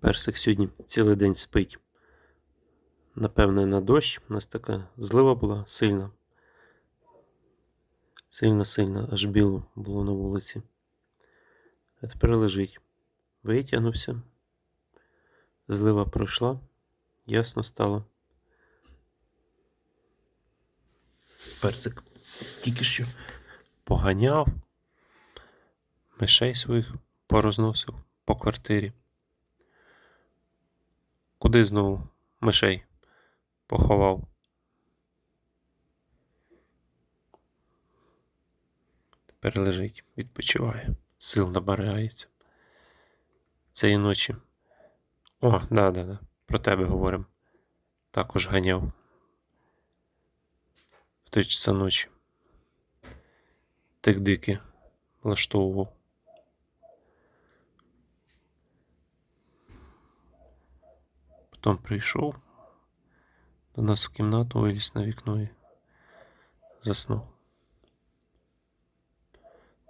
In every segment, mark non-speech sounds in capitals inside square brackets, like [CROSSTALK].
Персик сьогодні цілий день спить. Напевне, на дощ. У нас така злива була сильна. Сильно, сильно, аж біло було на вулиці. А тепер лежить. Витягнувся. Злива пройшла. Ясно стало. Персик тільки що поганяв. Мишей своїх порозносив по квартирі. Куди знову мишей поховав? Тепер лежить, відпочиває, сил набирається. Цієї ночі. О, да, да, да. Про тебе говоримо. Також ганяв. В три часа ночі. Тих дики влаштовував. Потім прийшов до нас в кімнату, виліз на вікно і заснув.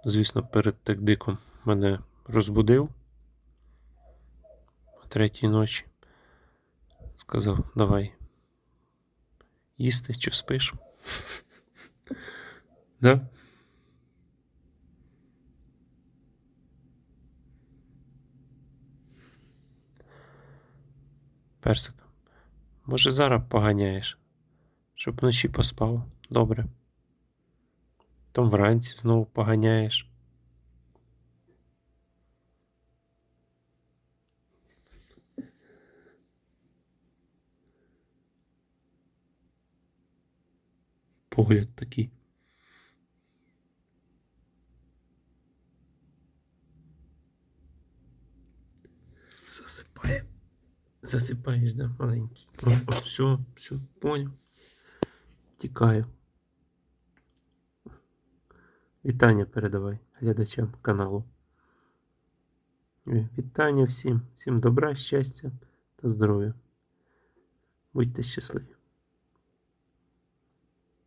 Звісно, перед тикдиком мене розбудив о третій ночі. Сказав, давай їсти чи спиш? [LAUGHS] Да? Персик. Може, зараз поганяєш, щоб вночі поспав. Добре. Там вранці знову поганяєш. Погляд такий. Засипає. Засипаєш, да, маленький. О, о, все, все, понял. Тікаю. Вітання передавай глядачам каналу. Вітання всім, всім добра, щастя та здоров'я. Будьте щасливі.